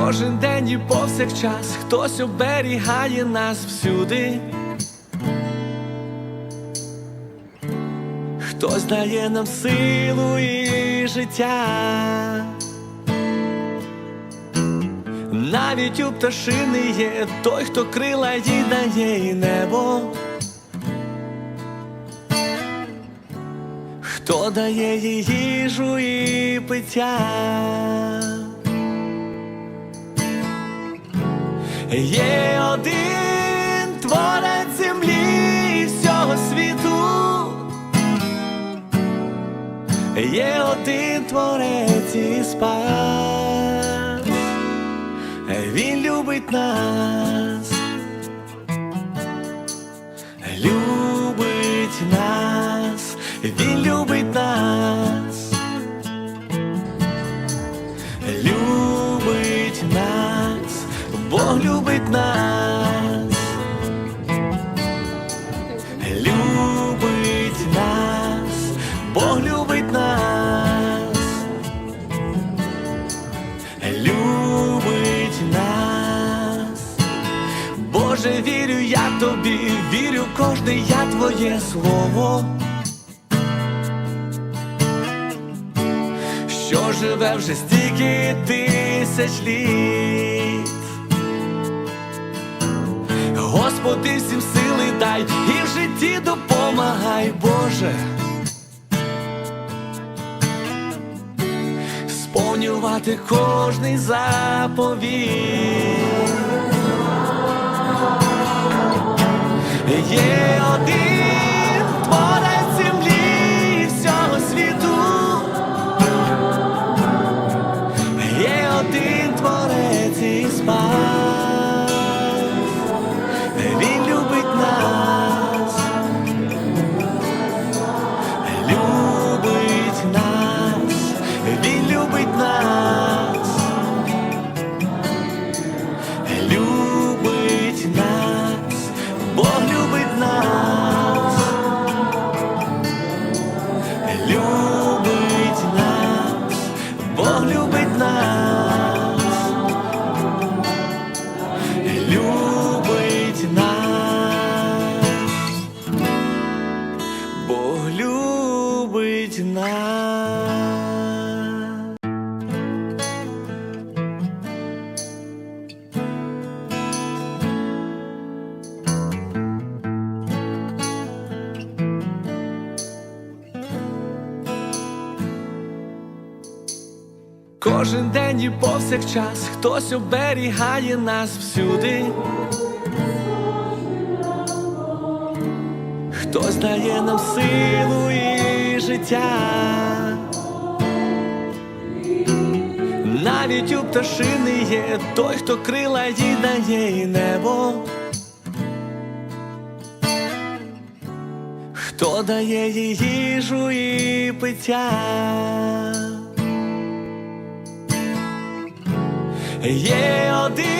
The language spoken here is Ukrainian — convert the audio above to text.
Кожен день і повсякчас хтось оберігає нас всюди. Хтось дає нам силу і життя. Навіть у пташини є той, хто крила їй дає і небо. Хто дає їй їжу і пиття. Є один творець землі і всього світу. Є один творець і спас. Він любить нас. Любить Любить нас. Любить нас. Бог любить нас. Любить нас. Боже, вірю я тобі, вірю кожне я твоє слово. Що живе вже стільки тисяч літ. Господи, всім сили дай і в житті допомагай, Боже. Сповнювати кожний заповіт. Є один Бог любить нас. Кожен день і повсякчас хтось оберігає нас всюди. Хтось дає нам силу і життя. Навіть у пташини є той, хто крила їй дає і небо. Хто дає їй їжу і пиття. Є один